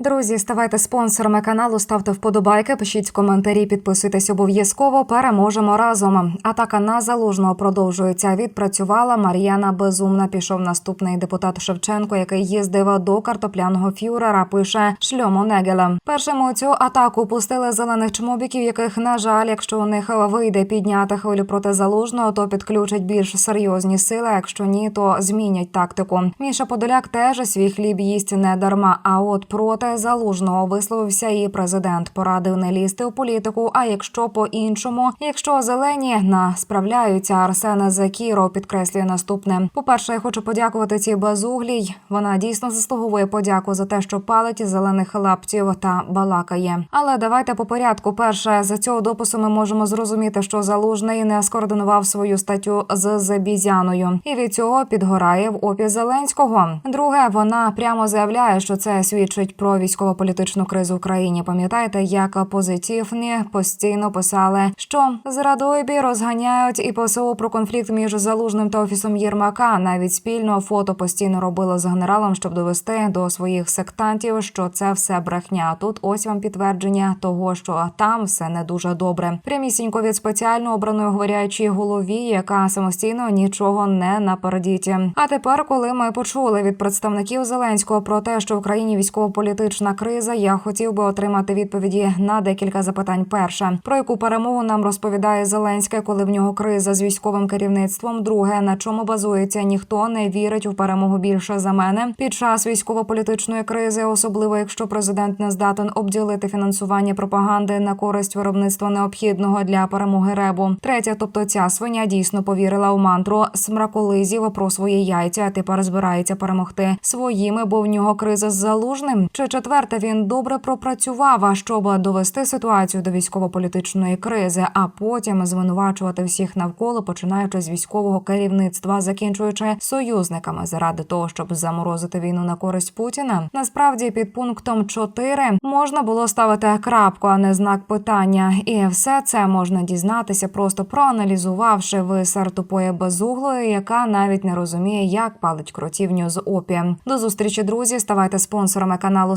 Друзі, ставайте спонсорами каналу, ставте вподобайки, пишіть коментарі, підписуйтесь обов'язково. Переможемо разом. Атака на залужного продовжується. Відпрацювала Мар'яна Безумна. Пішов наступний депутат Шевченко, який їздив до картопляного фюрера. Пише Шльому Негеле. Першим у цю атаку пустили зелених чмобіків, яких на жаль, якщо у них вийде підняти хвилю проти залужного, то підключать більш серйозні сили. Якщо ні, то змінять тактику. Міша Подоляк теж свій хліб їсть не дарма. А от проти залужного висловився і президент. Порадив не лізти у політику. А якщо по-іншому, якщо зелені на справляються, Арсена Закіро підкреслює наступне. По перше, я хочу подякувати цій безуглій. Вона дійсно заслуговує подяку за те, що палить зелених лапців та балакає. Але давайте по порядку. Перше, за цього допису ми можемо зрозуміти, що залужний не скоординував свою статтю з Забізяною, і від цього підгорає в опі Зеленського. Друге, вона прямо заявляє, що це свідчить про військово-політичну кризу в країні. Пам'ятаєте, як опозиційні постійно писали, що зрадойбі розганяють і ПСО про конфлікт між залужним та офісом Єрмака. Навіть спільно фото постійно робили з генералом, щоб довести до своїх сектантів, що це все брехня. Тут ось вам підтвердження того, що там все не дуже добре. Прямісінько від спеціально обраної говорячій голові, яка самостійно нічого не напередіть. А тепер, коли ми почули від представників Зеленського про те, що в Україні військово-політична криза, я хотів би отримати відповіді на декілька запитань. Перше, про яку перемогу нам розповідає Зеленське, коли в нього криза з військовим керівництвом. Друге, на чому базується ніхто не вірить у перемогу більше за мене під час військово-політичної кризи, особливо якщо президент не здатен обділити фінансування пропаганди на користь виробництва необхідного для перемоги ребу. Третє, тобто ця свиня дійсно повірила у мантру смраколизів про свої яйця, а тепер збирається перемогти своїми, бо в нього криза з залужним. Чи четверте він добре пропрацював, а щоб довести ситуацію до військово-політичної кризи, а потім звинувачувати всіх навколо, починаючи з військового керівництва, закінчуючи союзниками заради того, щоб заморозити війну на користь Путіна. Насправді під пунктом 4 можна було ставити крапку, а не знак питання, і все це можна дізнатися, просто проаналізувавши висер тупої безуглої, яка навіть не розуміє, як палить кротівню з опі. До зустрічі, друзі. Ставайте спонсорами каналу,